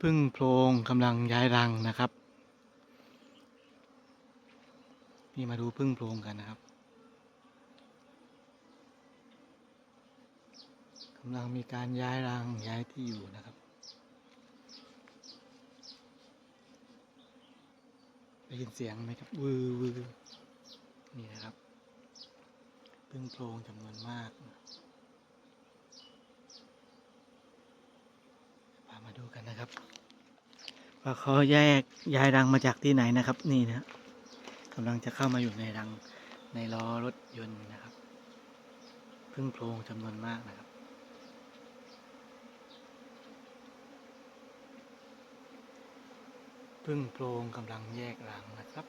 พึ่งโพรงกำลังย้ายรังนะครับนี่มาดูพึ่งโพรงกันนะครับกำลังมีการย้ายรังย้ายที่อยู่นะครับ ได้ยินเสียงไหมครับวือวือนี่นะครับพึ่งโพรงจำนวนมากพามาดูกันนะครับ ว่าเขาแยกย้ายรังมาจากที่ไหนนะครับ นี่นะกำลังจะเข้ามาอยู่ในรังในล้อรถยนต์นะครับพึ่งโพรงจำนวนมากนะครับพึ่งโพรงกำลังแยกรังนะครับ